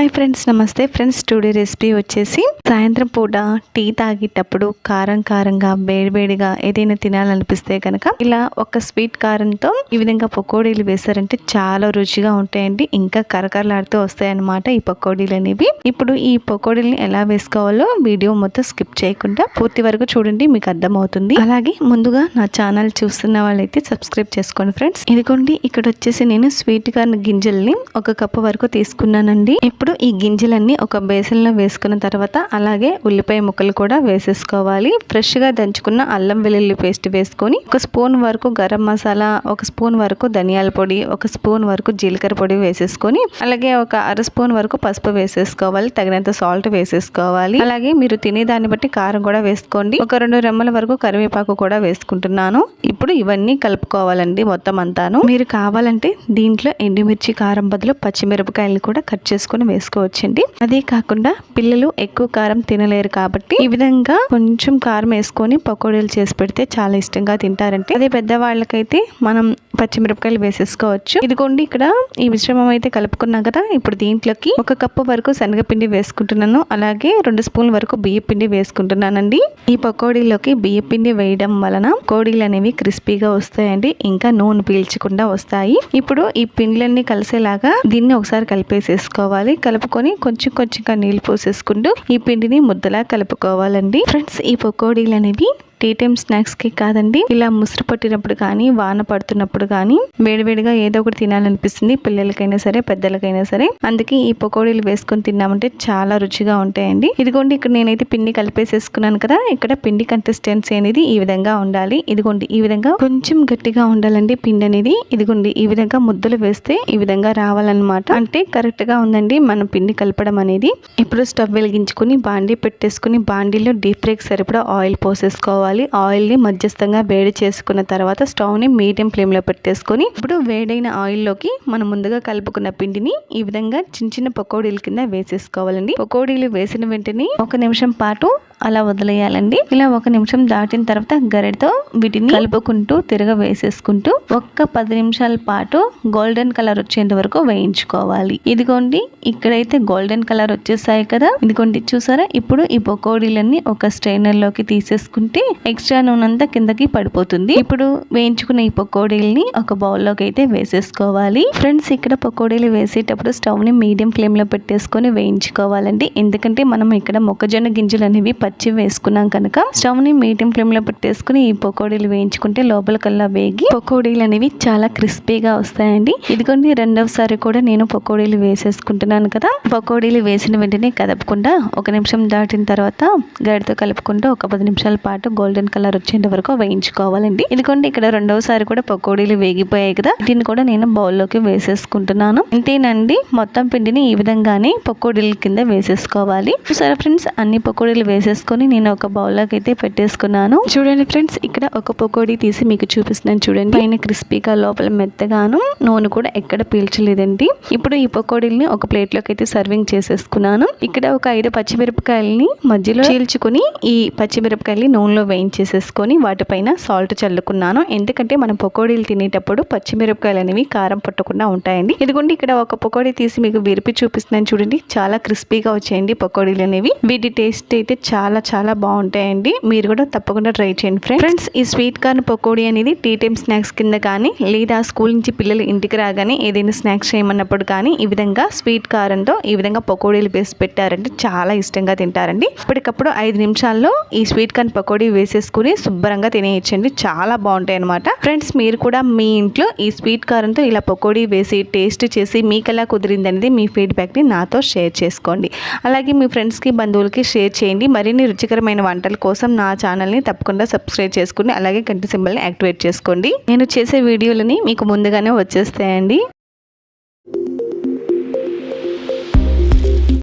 Hi friends నమస్తే. Friends today recipe వచ్చేసి సాయంత్రం పూట టీ తాగేటప్పుడు కారం కారంగా వేడివేడిగా ఏదైనా తినాలనిపిస్తే కనుక ఇలా ఒక స్వీట్ కారంతో ఈ విధంగా పకోడీలు వేశారంటే చాలా రుచిగా ఉంటాయండి. ఇంకా కరకరలాడుతూ వస్తాయన్నమాట ఈ పకోడీలు అనేవి. ఇప్పుడు ఈ పకోడీలని ఎలా వేసుకోవాలో వీడియో మొత్తం స్కిప్ చేయకుండా పూర్తి వరకు చూడండి మీకు అర్థమవుతుంది. అలాగే ముందుగా నా ఛానల్ చూస్తున్న వాళ్ళైతే సబ్స్క్రైబ్ చేసుకోండి ఫ్రెండ్స్ ఇదిగోండి ఇక్కడ వచ్చేసి నేను స్వీట్ కార్న్ గింజల్ని ఒక కప్పు వరకు తీసుకున్నానండి. ఇప్పుడు ఈ గింజలన్నీ ఒక బేసన్లో వేసుకున్న తర్వాత అలాగే ఉల్లిపాయ ముక్కలు కూడా వేసేసుకోవాలి. ఫ్రెష్గా దంచుకున్న అల్లం వెల్లుల్లి పేస్ట్ వేసుకొని ఒక స్పూన్ వరకు గరం మసాలా ఒక స్పూన్ వరకు ధనియాల పొడి ఒక స్పూన్ వరకు జీలకర్ర పొడి వేసేసుకొని అలాగే ఒక అర స్పూన్ వరకు పసుపు వేసేసుకోవాలి. తగినంత సాల్ట్ వేసేసుకోవాలి. అలాగే మీరు తినే దాన్ని బట్టి కారం కూడా వేసుకోండి. ఒక రెండు రెమ్మల వరకు కరివేపాకు కూడా వేసుకుంటున్నాను. ఇప్పుడు ఇవన్నీ కలుపుకోవాలండి మొత్తం అంతాను. మీరు కావాలంటే దీంట్లో ఎండుమిర్చి కారం బదులు పచ్చిమిరపకాయలు కూడా కట్ చేసుకొని వేసుకోవచ్చండి. అదే కాకుండా పిల్లలు ఎక్కువ కారం తినలేరు కాబట్టి ఈ విధంగా కొంచెం కారం వేసుకొని పకోడీలు చేసి పెడితే చాలా ఇష్టంగా తింటారంటే అదే పెద్దవాళ్ళకైతే మనం పచ్చిమిరపకాయలు వేసేసుకోవచ్చు. ఇదిగోండి ఇక్కడ ఈ మిశ్రమం అయితే కలుపుకున్నాం కదా ఇప్పుడు దీంట్లోకి ఒక కప్పు వరకు శనగపిండి వేసుకుంటున్నాను. అలాగే రెండు స్పూన్ల వరకు బియ్య పిండి వేసుకుంటున్నానండి. ఈ పకోడీలోకి బియ్యపిండి వేయడం వలన కోడీలు అనేవి క్రిస్పీగా వస్తాయండి ఇంకా నూనె పీల్చకుండా వస్తాయి. ఇప్పుడు ఈ పిండ్లన్నీ కలిసేలాగా దీన్ని ఒకసారి కలిపేసేసుకోవాలి. కలుపుకొని కొంచెం కొంచెంగా నీళ్ళు పోసేసుకుంటూ ఈ పిండిని ముద్దలా కలుపుకోవాలండి. ఫ్రెండ్స్ ఈ పకోడీలు అనేవి టీ టైం స్నాక్స్కి కాదండి. ఇలా ముసురు పట్టినప్పుడు కానీ వాన పడుతున్నప్పుడు కానీ వేడివేడిగా ఏదో ఒకటి తినాలనిపిస్తుంది. పిల్లలకైనా సరే పెద్దలకైనా సరే. అందుకే ఈ పకోడీలు వేసుకొని తిన్నామంటే చాలా రుచిగా ఉంటాయండి. ఇదిగోండి ఇక్కడ నేనైతే పిండి కలిపేసేసుకున్నాను కదా ఇక్కడ పిండి కన్సిస్టెన్సీ అనేది ఈ విధంగా ఉండాలి. ఇదిగోండి ఈ విధంగా కొంచెం గట్టిగా ఉండాలండి పిండి అనేది. ఇదిగోండి ఈ విధంగా ముద్దలు వేస్తే ఈ విధంగా రావాలన్నమాట. అంటే కరెక్ట్గా ఉందండి మనం పిండి కలపడం అనేది. ఇప్పుడు స్టవ్ వెలిగించుకుని బాండీ పెట్టేసుకుని బాండీలో డీప్ ఫ్రైకి సరిపడా ఆయిల్ పోసేసుకోవాలి. ఆయిల్ ఆయిల్ని మధ్యస్థంగా వేడి చేసుకున్న తర్వాత స్టవ్ని మీడియం ఫ్లేమ్లో పెట్టేసుకొని ఇప్పుడు వేడైన ఆయిల్లోకి మనం ముందుగా కలుపుకున్న పిండిని ఈ విధంగా చిన్న చిన్న పకోడీల కింద వేసేసుకోవాలండి. పకోడీలు వేసిన వెంటనే ఒక నిమిషం పాటు అలా వదిలేయాలండి. ఇలా ఒక నిమిషం దాటిన తర్వాత గరెడతో వీటిని కలుపుకుంటూ తిరగ వేసేసుకుంటూ ఒక్క పది నిమిషాల పాటు గోల్డెన్ కలర్ వచ్చేంత వరకు వేయించుకోవాలి. ఇదిగోండి ఇక్కడైతే గోల్డెన్ కలర్ వచ్చేసాయి కదా. ఇదిగోండి చూసారా? ఇప్పుడు ఈ పకోడీలన్నీ ఒక స్ట్రైనర్లోకి తీసేసుకుంటే ఎక్స్ట్రా నూనె అంతా కిందకి పడిపోతుంది. ఇప్పుడు వేయించుకున్న ఈ పకోడీలని ఒక బౌల్లోకి అయితే వేసేసుకోవాలి. ఫ్రెండ్స్ ఇక్కడ పకోడీలు వేసేటప్పుడు స్టవ్ని మీడియం ఫ్లేమ్లో పెట్టేసుకొని వేయించుకోవాలండి. ఎందుకంటే మనం ఇక్కడ మొక్కజొన్న గింజలు అనేవి పచ్చి వేసుకున్నాం కనుక. స్టవ్ని మీడియం ఫ్లేమ్లో పెట్టేసుకుని ఈ పకోడీలు వేయించుకుంటే లోపల కల్లా వేగి పకోడీలు అనేవి చాలా క్రిస్పీగా వస్తాయండి. ఇదిగోండి రెండవసారి కూడా నేను పకోడీలు వేసేసుకుంటున్నాను కదా. పకోడీలు వేసిన వెంటనే కదపకుండా ఒక నిమిషం దాటిన తర్వాత గడితో కలుపుకుంటూ ఒక పది నిమిషాల పాటు గోల్డెన్ కలర్ వచ్చేంత వరకు వేయించుకోవాలండి. ఇదిగోండి ఇక్కడ రెండవసారి కూడా పకోడీలు వేగిపోయాయి కదా. దీన్ని కూడా నేను బౌల్లోకి వేసేసుకుంటున్నాను. అంతేనండి మొత్తం పిండిని ఈ విధంగానే పకోడీల కింద వేసేసుకోవాలి. సరే ఫ్రెండ్స్ అన్ని పకోడీలు వేసేసుకొని నేను ఒక బౌల్లోకి అయితే పెట్టేసుకున్నాను. చూడండి ఫ్రెండ్స్ ఇక్కడ ఒక పకోడీ తీసి మీకు చూపిస్తున్నాను చూడండి. పైన క్రిస్పీగా లోపల మెత్తగాను నూనె కూడా ఎక్కడ పీల్చలేదండి. ఇప్పుడు ఈ పకోడీల్ని ఒక ప్లేట్లోకి అయితే సర్వింగ్ చేసేసుకున్నాను. ఇక్కడ ఒక ఐదు పచ్చిమిరపకాయలని మధ్యలో పీల్చుకుని ఈ పచ్చిమిరపకాయలని నూనెలో వేయించేసేసుకొని వాటిపైన సాల్ట్ చల్లుకున్నాను. ఎందుకంటే మనం పకోడీలు తినేటప్పుడు పచ్చిమిరపకాయలు అనేవి కారం పట్టకుండా ఉంటాయండి. ఇదిగోండి ఇక్కడ ఒక పకోడీ తీసి మీకు విరిపి చూపిస్తున్నాను చూడండి. చాలా క్రిస్పీగా వచ్చాయండి పకోడీలు అనేవి. వీటి టేస్ట్ అయితే చాలా చాలా బాగుంటాయండి. మీరు కూడా తప్పకుండా ట్రై చేయండి ఫ్రెండ్స్. ఫ్రెండ్స్ ఈ స్వీట్ కార్న్ పకోడీ అనేది టీ టైమ్ స్నాక్స్ కింద కానీ లేదా స్కూల్ నుంచి పిల్లలు ఇంటికి రాగానే ఏదైనా స్నాక్స్ చేయమన్నప్పుడు కానీ ఈ విధంగా స్వీట్ కారంతో ఈ విధంగా పకోడీలు వేసి పెట్టారంటే చాలా ఇష్టంగా తింటారండి. ఇప్పటికప్పుడు ఐదు నిమిషాల్లో ఈ స్వీట్ కార్న్ పకోడీ వేసేసుకుని శుభ్రంగా తినేయచ్చండి. చాలా బాగుంటాయి అనమాట ఫ్రెండ్స్ మీరు కూడా మీ ఇంట్లో ఈ స్వీట్ కారంతో ఇలా పకోడీ వేసి టేస్ట్ చేసి మీకు ఎలా కుదిరింది అనేది మీ ఫీడ్బ్యాక్ని నాతో షేర్ చేసుకోండి. అలాగే మీ ఫ్రెండ్స్కి బంధువులకి షేర్ చేయండి. మరిన్ని రుచికరమైన వంటల కోసం నా ఛానల్ని తప్పకుండా సబ్స్క్రైబ్ చేసుకుని అలాగే గంట సింబల్ని యాక్టివేట్ చేసుకోండి. నేను చేసే వీడియోలని మీకు ముందుగానే వచ్చేస్తాయండి.